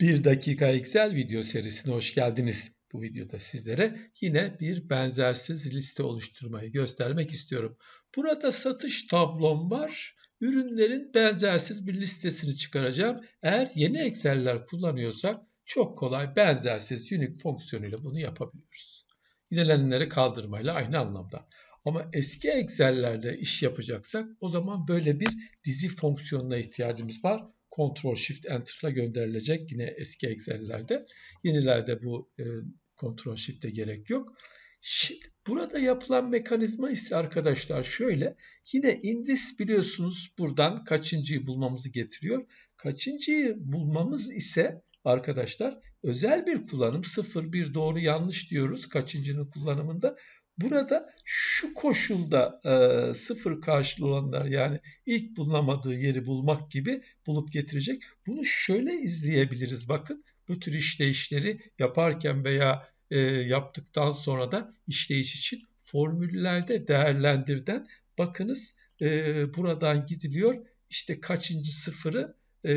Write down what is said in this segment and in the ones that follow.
1 dakika Excel video serisine hoş geldiniz. Bu videoda sizlere yine bir benzersiz liste oluşturmayı göstermek istiyorum. Burada satış tablom var. Ürünlerin benzersiz bir listesini çıkaracağım. Eğer yeni Excel'ler kullanıyorsak çok kolay benzersiz unique fonksiyonuyla bunu yapabiliyoruz. Yinelenenleri kaldırmayla aynı anlamda. Ama eski Excel'lerde iş yapacaksak o zaman böyle bir dizi fonksiyonuna ihtiyacımız var. Ctrl Shift Enter'la gönderilecek yine eski Excel'lerde. Yenilerde bu e, Ctrl Shift'e gerek yok. Şimdi burada yapılan mekanizma ise arkadaşlar şöyle. Yine indis biliyorsunuz buradan kaçıncıyı bulmamızı getiriyor. Kaçıncıyı bulmamız ise arkadaşlar özel bir kullanım 0 1 doğru yanlış diyoruz kaçıncının kullanımında. Burada şu koşulda e, sıfır karşılığı olanlar yani ilk bulunamadığı yeri bulmak gibi bulup getirecek. Bunu şöyle izleyebiliriz bakın. Bu tür işleyişleri yaparken veya e, yaptıktan sonra da işleyiş için formüllerde değerlendirden bakınız e, buradan gidiliyor. İşte kaçıncı sıfırı e,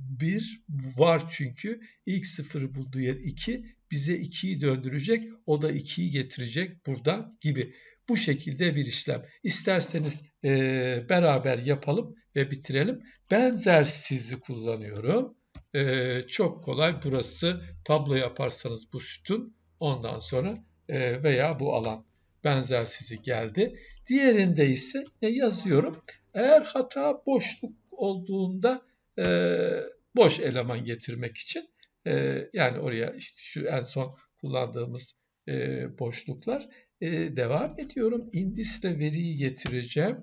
bir var çünkü ilk sıfırı bulduğu yer 2 bize 2'yi döndürecek o da 2'yi getirecek burada gibi. Bu şekilde bir işlem. İsterseniz e, beraber yapalım ve bitirelim. Benzersizi kullanıyorum. E, çok kolay burası tablo yaparsanız bu sütun ondan sonra e, veya bu alan benzersizi geldi. Diğerinde ise ne yazıyorum? Eğer hata boşluk olduğunda e, boş eleman getirmek için e, yani oraya işte şu en son kullandığımız boşluklar devam ediyorum. Indis'te veriyi getireceğim.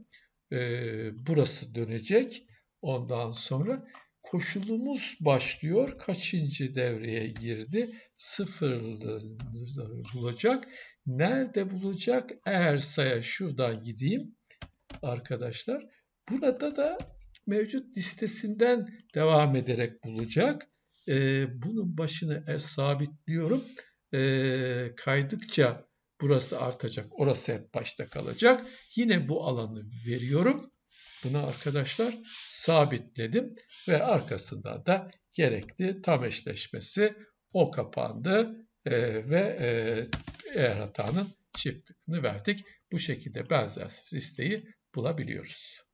Burası dönecek. Ondan sonra koşulumuz başlıyor. Kaçıncı devreye girdi? Sıfırları bulacak. Nerede bulacak? Eğer saya şuradan gideyim arkadaşlar. Burada da mevcut listesinden devam ederek bulacak. E, bunun başını e, sabitliyorum. E, kaydıkça burası artacak. Orası hep başta kalacak. Yine bu alanı veriyorum. Buna arkadaşlar sabitledim ve arkasında da gerekli tam eşleşmesi o kapandı e, ve e, eğer hatanın çift verdik. Bu şekilde benzer listeyi bulabiliyoruz.